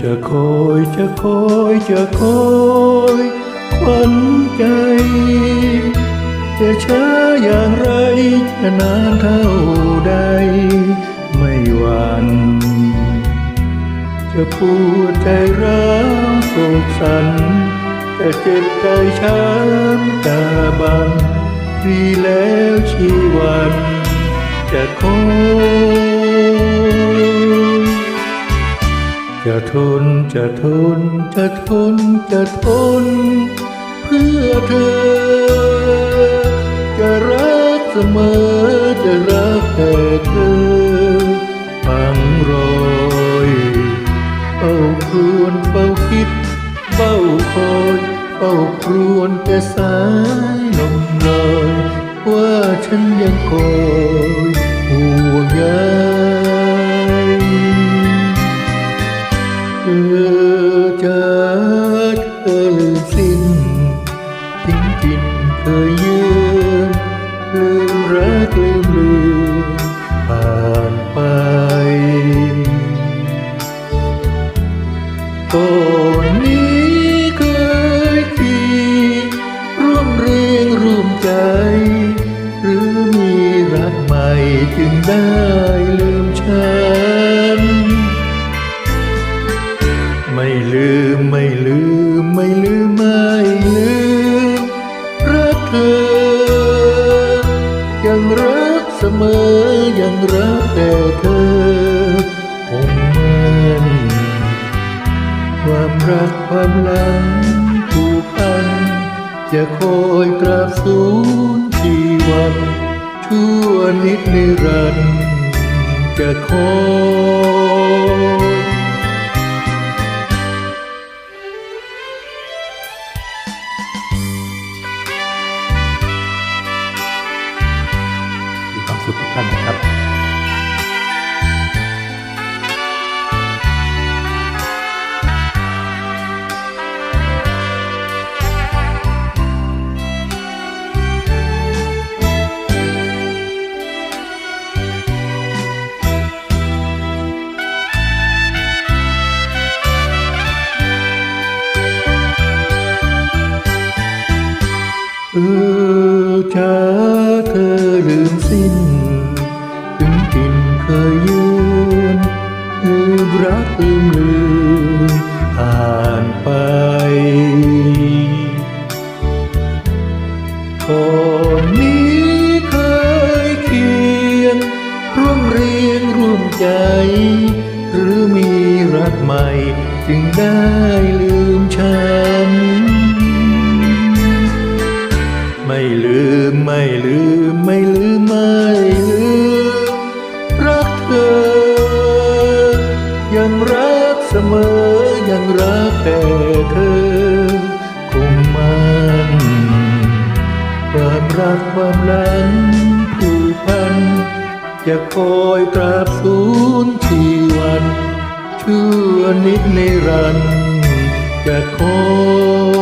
จะคอยจะคอยจะคอยขวัญใจจะช้าอย่างไรจะนานเท่าใด ไม่หวัน่นจะปวดใจร้าวโศกสันจะเจ็บใจช้ำตาบันวีแล้วชีวันจะคอย จะทนจะทนจะทนจะทน เพื่อเธอ จะรักเสมอจะรักแต่เธอฟังรอยเฝ้าครวนเฝ้าคิดเฝ้าคอยเฝ้าครวนแต่สายลมลอยว่าฉันยังคอย สิ้นทิ้งกินเคยยืนลืมรักลืมลืมผ่านไป ก่อนนี้เคยคิดร่วมเรียงร่วมใจ หรือมีรักใหม่จึงได้ รักแต่เธอคงมันความรักความหลังผูกพัน จะคอยตราบสูญชีวัน ชั่วนิดนิรันดร์จะคอยมีความสุขทุกท่านนะครับ เออจ้าเธอลืมสิ้น ถึงกินเคยยืนลืมรักลืมลืมผ่านไป ก่อนนี้เคยเคียงร่วมเรียงร่วมใจ หรือมีรักใหม่ จึงได้ลืมฉัน ลืมไม่ลืมไม่ลืมไม่ลืมรักเธอ ยังรักเสมอยังรักแต่เธอ คงมันความรักความหลังผูกพัน จะคอยตราบสูญชีวันชั่วนิดในรันดรจะคอย